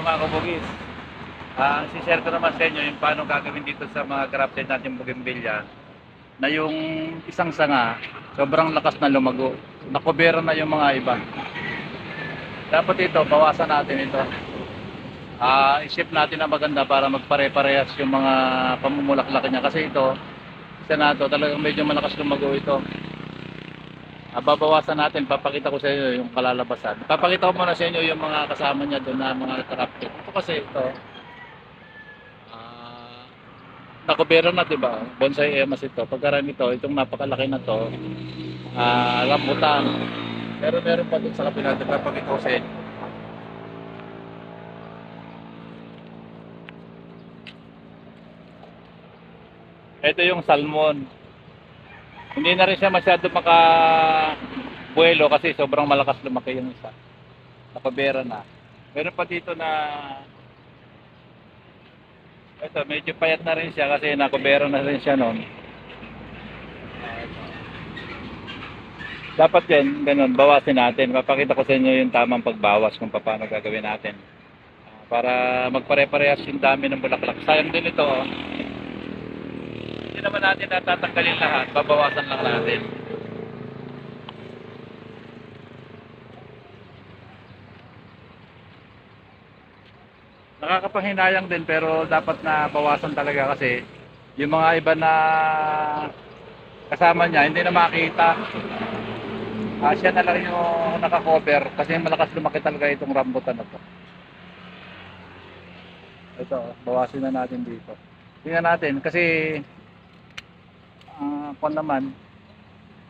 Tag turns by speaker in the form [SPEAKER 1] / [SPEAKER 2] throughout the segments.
[SPEAKER 1] Ito mga kabugis. Ah, ang share ko naman sa inyo yung paano gagawin dito sa mga crafted natin bougainvillea na yung isang sanga sobrang lakas na lumago. Nakubera na yung mga iba. Dapat ito, bawasan natin ito. Ah, isip natin na maganda para magpare-parehas yung mga pamumulaklak niya kasi ito isa na to, talagang medyo malakas lumago ito. Ah, babawasan natin, papakita ko sa inyo yung kalalabasan. Papakita ko muna sa inyo yung mga kasama niya doon na mga crafted. Ito kasi ito, ah, nakubera na, di ba? Bonsai emas ito. Pagkaran ito, itong napakalaki na to, ah, rambutan. Pero meron pa dun sa kapila, papakita ko sa inyo. Ito yung salmon. Hindi na rin siya masyado maka buwelo kasi sobrang malakas lumaki yung isa. Nakabera na. Meron pa dito na ito, medyo payat na rin siya kasi nakabera na rin siya noon. Dapat din, ganun, bawasin natin. Papakita ko sa inyo yung tamang pagbawas kung paano gagawin natin. Ah, Para magpare-parehas yung dami ng bulaklak. Sayang din ito. Oh. Hindi naman natin natatanggalin lahat. Babawasan lang natin. Nakakapanghinayang din pero dapat na bawasan talaga kasi yung mga iba na kasama niya hindi na makita. Ah, siya na lang yung naka-cover kasi malakas lumaki talaga itong rambutan na to. Ito, bawasin na natin dito. Tingnan natin kasi kung naman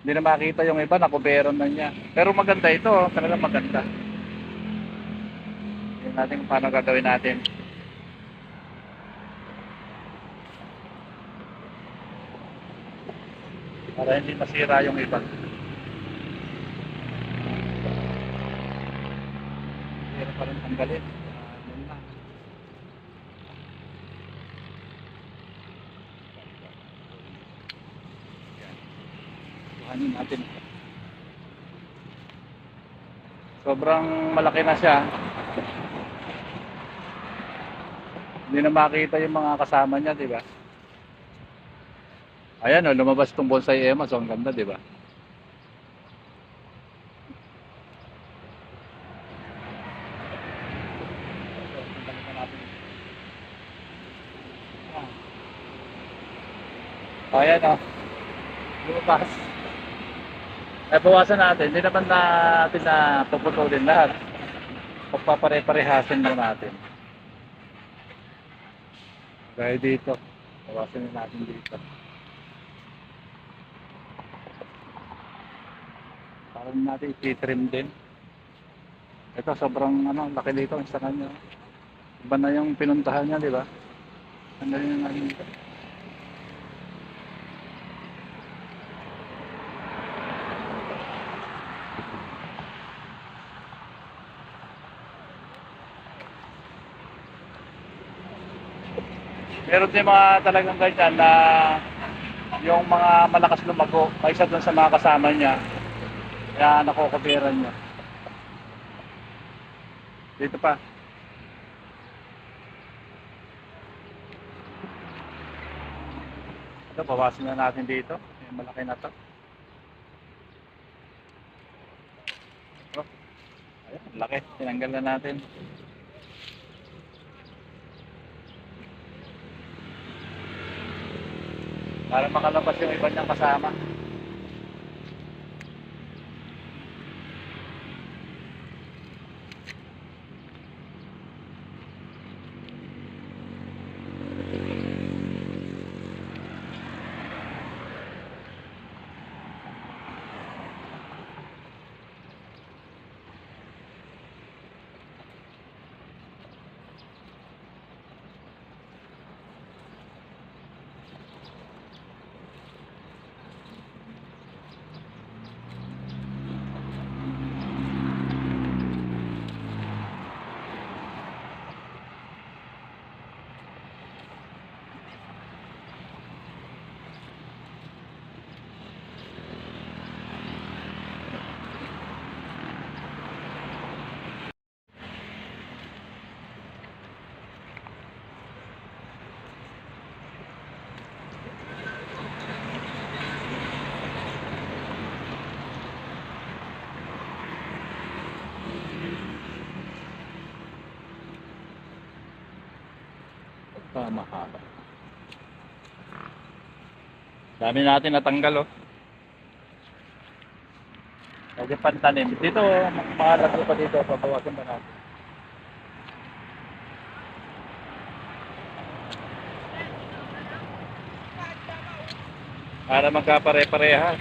[SPEAKER 1] hindi na makita yung iba nakuberon na niya. Pero maganda ito, oh, talaga maganda. Tingnan natin kung paano gagawin natin. Para hindi masira yung iba. Pero pa rin tanggalin. Ah, yun na. Yan. Kuhanin natin. Sobrang malaki na siya. Hindi na makita yung mga kasama niya, di ba? Ayan, oh, lumabas tong bonsai Emma. So, ang ganda, di ba? Ayan, oh. Lumabas. Eh, bawasan natin. Hindi naman natin na puputulin lahat. Pagpapare-parehasin lang natin. Gaya dito. Bawasan na natin dito. Parang natin i-trim din. Ito sobrang ano, laki dito ang isa kanya. Iba na yung pinuntahan niya, di ba? Ano yung ano Meron din mga talagang ganyan na yung mga malakas lumago kaysa dun sa mga kasama niya. Kaya nakukupiran niya. Dito pa. Ito, bawasan na natin dito. Yung malaki na to. Oh. Ayan, laki. Tinanggal na natin. Para makalabas yung iba niyang kasama. Ng mahaba. Dami natin natanggal oh. Pwede pantanim. Dito, mga lagyo pa dito, pabawasan pa natin. Para magkapare-parehas.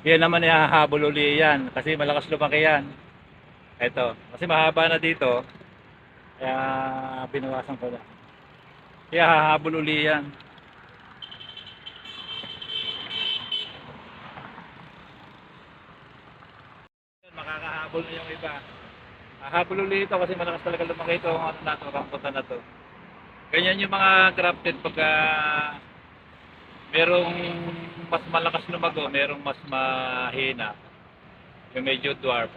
[SPEAKER 1] Yan naman ihahabol uli yan kasi malakas lumaki yan. Ito, kasi mahaba na dito. Kaya binawasan ko na. Kaya hahabol uli yan. Makakahabol na yung iba. Hahabol uli ito kasi malakas talaga lumaki ito ang ano na to, rambutan na to. Ganyan yung mga grafted pagka merong mas malakas lumago, merong mas mahina. Yung medyo dwarf.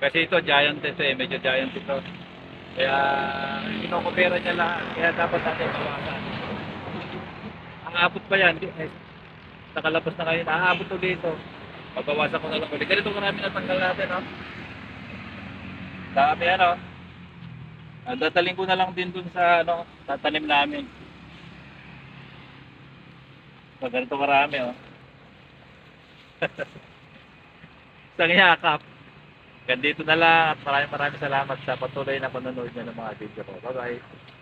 [SPEAKER 1] Kasi ito, giant ito eh. Medyo giant ito. Kaya, kinokopera niya lahat. Kaya dapat natin bawasan. Ang abot pa yan. Eh, nakalabas na ngayon. Aabot ulit ito. Mabawasan ko na lang ulit. Ganito karami natanggal natin, no? Dami, ano? Ah, Dataling ko na lang din dun sa, ano, tatanim namin. So, ganito karami, oh. Isang yakap. Ganito na lang at maraming maraming salamat sa patuloy na panonood nyo ng mga video ko. Bye-bye.